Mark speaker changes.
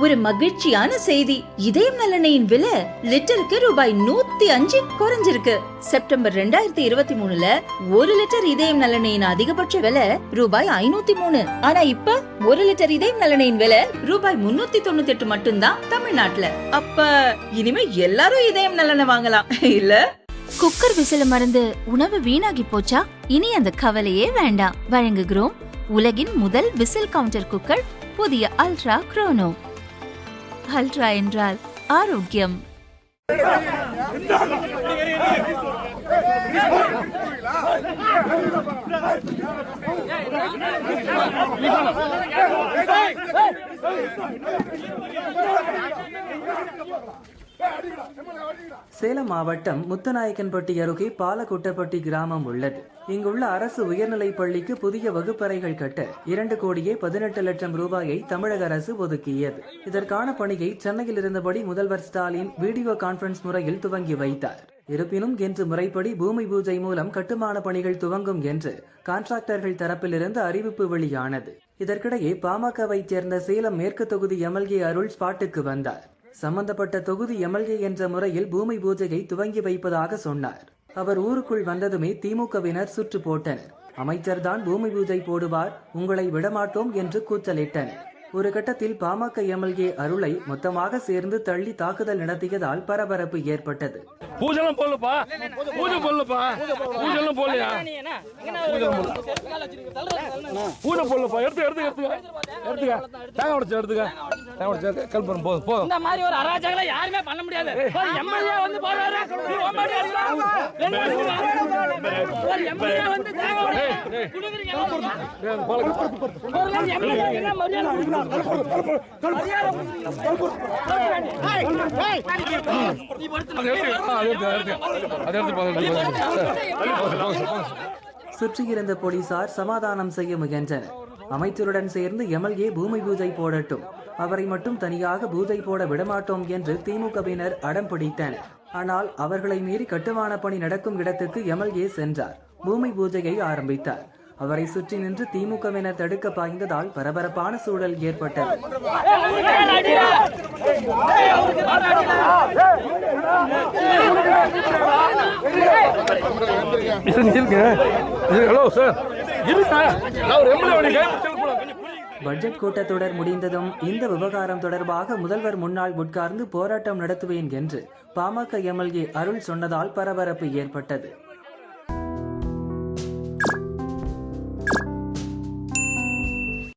Speaker 1: ஒரு மகிழ்ச்சியான செய்தி. இதயம் நல்லெண்ணெயின் விலை லிட்டருக்கு ரூபாய் நூத்தி அஞ்சு குறைஞ்சிருக்கு. செப்டம்பர் ரெண்டாயிரத்தி இருபத்தி மூணுல ஒரு லிட்டர் இதயம் நலனையின் அதிகபட்ச விலை ரூபாய் ஐநூத்தி மூணு. ஆனா இப்ப ஒரு லிட்டர் இதயம் நலனையின் விலை ரூபாய் முன்னூத்தி தொண்ணூத்தி எட்டு மட்டும்தான் தமிழ்நாட்டுல. அப்ப இனிமே எல்லாரும் இதயம் நலனை வாங்கலாம் இல்ல?
Speaker 2: குக்கர் விசில மறந்து உணவு வீணாகி போச்சா? இனி அந்த கவலையே வேண்டாம். வழங்குகிறோம் உலகின் முதல் விசில் கவுண்டர் குக்கர் புதிய அல்ட்ரா குரோனோ. அல்ட்ரா என்றால் ஆரோக்கியம்
Speaker 3: சேலம் மாவட்டம் முத்துநாயக்கன்பட்டி அருகே பாலகுட்டப்பட்டி கிராமம் உள்ளது. இங்குள்ள அரசு உயர்நிலைப் பள்ளிக்கு புதிய வகுப்பறைகள் கட்ட இரண்டு கோடியே பதினெட்டு லட்சம் ரூபாயை தமிழக அரசு ஒதுக்கியது. இதற்கான பணியை சென்னையில் இருந்தபடி முதல்வர் ஸ்டாலின் வீடியோ கான்பரன்ஸ் முறையில் துவங்கி வைத்தார். இருப்பினும் இன்று முறைப்படி பூமி பூஜை மூலம் கட்டுமான பணிகள் துவங்கும் என்று கான்ட்ராக்டர்கள் தரப்பிலிருந்து அறிவிப்பு வெளியானது. இதற்கிடையே பாமகவைச் சேர்ந்த சேலம் மேற்கு தொகுதி எம்எல்ஏ அருள் ஸ்பாட்டுக்கு வந்தார். சம்பந்தப்பட்ட தொகுதி எம்எல்ஏ என்ற முறையில் பூமி பூஜையை துவங்கி வைப்பதாக சொன்னார். அவர் ஊருக்குள் வந்ததுமே திமுகவினர் சுற்று போட்டனர். அமைச்சர்தான் பூமி பூஜை போடுவார் உங்களை விடமாட்டோம் என்று கூச்சலிட்டனர். ஒரு கட்டத்தில் பாமக எம்எல்ஏ அருளை மொத்தமாக சேர்ந்து தள்ளி தாக்குதல் நடத்தியதால் பரபரப்பு ஏற்பட்டது.
Speaker 4: பூஜெல்லாம் போடலப்பா. பூஜை போடலப்பா. பூஜெல்லாம் போடலையா? பூஜை போடலப்பா. எடுத்து எடுத்து எடுத்துக்க. எடுத்துக்க. தேங்காய் உடச்சு எடுத்துக்க. தேங்காய் உடச்சு கல்பரம் போதும் போதும்.
Speaker 5: இந்த மாதிரி ஒரு அராஜகங்களை யாருமே பண்ண முடியாது. எம்எல்ஏ வந்து போறாரு
Speaker 3: சுற்றியிருந்த போலீசார் சமாதானம் செய்ய முயன்றனர். அமைச்சருடன் சேர்ந்து எம்எல்ஏ பூமி பூஜை போடட்டும். அவரை மட்டும் தனியாக பூஜை போட விடமாட்டோம் என்று திமுகவினர் அடம் பிடித்தனர். ஆனால் அவர்களை மீறி கட்டுமான பணி நடக்கும் இடத்துக்கு எம்எல்ஏ சென்றார். பூமி பூஜையை ஆரம்பித்தார். அவரை சுற்றி நின்று திமுகவினர் தடுக்க பாய்ந்ததால் பரபரப்பான சூழல் ஏற்பட்டது.
Speaker 4: Hello sir.
Speaker 3: பட்ஜெட் கூட்டத்தொடர் முடிந்ததும் இந்த விவகாரம் தொடர்பாக முதல்வர் முன்னால் உட்கார்ந்து போராட்டம் நடத்துவேன் என்று பாமக எம்எல்ஏ அருள் சொன்னதால் பரபரப்பு ஏற்பட்டது.